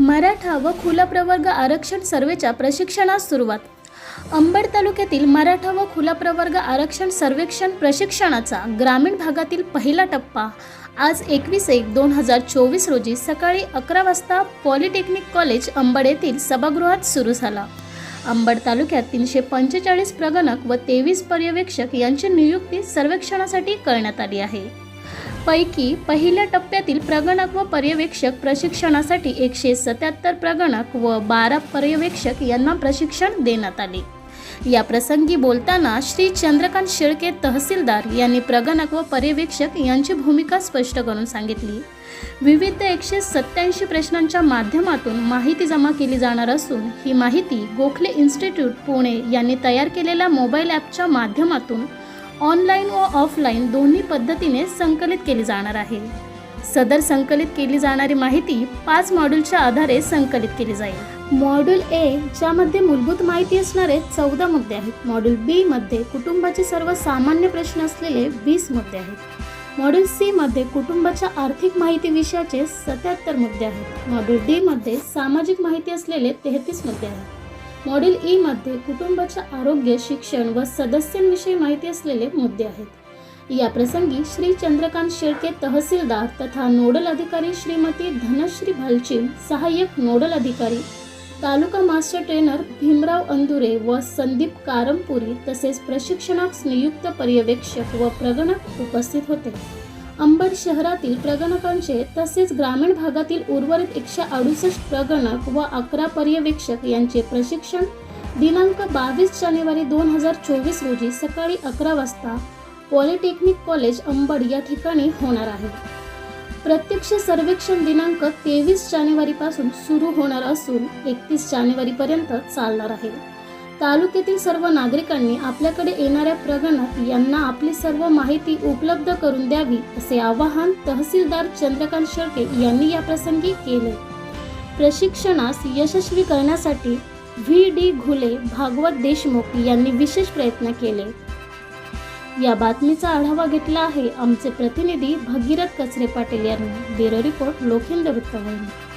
मराठा व खुला प्रवर्ग आरक्षण सर्वेच्या प्रशिक्षणास सुरुवात. अंबड तालुक्यातील मराठा व खुला प्रवर्ग आरक्षण सर्वेक्षण प्रशिक्षणाचा ग्रामीण भागातील पहिला टप्पा. आज एकवीस एक दोन हजार चोवीस रोजी सकाळी अकरा वाजता पॉलिटेक्निक कॉलेज अंबड येथील सभागृहात सुरू झाला. अंबड तालुक्यात तीनशे पंचेचाळीस प्रगणक व तेवीस पर्यवेक्षक यांची नियुक्ती सर्वेक्षणासाठी करण्यात आली आहे. पैकी पहिल्या टप्प्यातील प्रगणक व पर्यवेक्षक प्रशिक्षणासाठी एकशे सत्याहत्तर प्रगणक व बारा पर्यवेक्षक यांना प्रशिक्षण देण्यात आले. या प्रसंगी बोलताना श्री चंद्रकांत शेळके तहसीलदार यांनी प्रगणक व पर्यवेक्षक यांची भूमिका स्पष्ट करून सांगितली. विविध एकशे सत्याऐंशी प्रश्नांच्या माध्यमातून माहिती जमा केली जाणार असून ही माहिती गोखले इन्स्टिट्यूट पुणे यांनी तयार केलेल्या मोबाईल ॲपच्या माध्यमातून ऑनलाईन व ऑफलाईन दोन्ही पद्धतीने संकलित केली जाणार आहे. सदर संकलित केली जाणारी माहिती पाच मॉड्यूलच्या आधारे संकलित केली जाईल. मॉड्यूल ए ज्यामध्ये मूलभूत माहिती असणारे चौदा मुद्दे आहेत. मॉड्यूल बी मध्ये कुटुंबाचे सर्व सामान्य प्रश्न असलेले वीस मुद्दे आहेत. मॉड्यूल सी मध्ये कुटुंबाच्या आर्थिक माहिती विषयाचे सत्याहत्तर मुद्दे आहेत. मॉड्यूल डी मध्ये सामाजिक माहिती असलेले तेहतीस मुद्दे आहेत. मॉड्यूल ई मध्ये कुटुंबाचे आरोग्य शिक्षण व सदस्यांविषयी माहिती असलेले मुद्दे आहेत. या प्रसंगी श्री चंद्रकांत शेळके तहसीलदार तथा नोडल अधिकारी श्रीमती धनश्री भालचिन सहाय्यक नोडल अधिकारी तालुका मास्टर ट्रेनर भीमराव अंदुरे व संदीप कारमपुरी तसेच प्रशिक्षणास नियुक्त पर्यवेक्षक व प्रगणक उपस्थित होते. अंबड शहरातील प्रगणकांचे तसेच ग्रामीण भागातील उर्वरित एकशे अडुसष्ट प्रगणक व अकरा पर्यवेक्षक यांचे प्रशिक्षण दिनांक बावीस जानेवारी दोन हजार चोवीस रोजी सकाळी अकरा वाजता पॉलिटेक्निक कॉलेज अंबड या ठिकाणी होणार आहे. प्रत्यक्ष सर्वेक्षण दिनांक तेवीस जानेवारीपासून सुरू होणार असून एकतीस जानेवारीपर्यंत चालणार आहे. तालुक्यातील सर्व नागरिकांनी आपल्याकडे येणाऱ्या प्रगणक यांना आपली सर्व माहिती उपलब्ध करून द्यावी असे आवाहन तहसीलदार चंद्रकांत शेळके यांनी या प्रसंगी केले. प्रशिक्षणास यशस्वी करण्यासाठी व्ही. डी. घुले भागवत देशमुख यांनी विशेष प्रयत्न केले. या बातमीचा आढावा घेतला आहे आमचे प्रतिनिधी भगीरथ कचरे पाटील यांनी. ब्युरो रिपोर्ट लोखिंद वृत्तवाहिनी.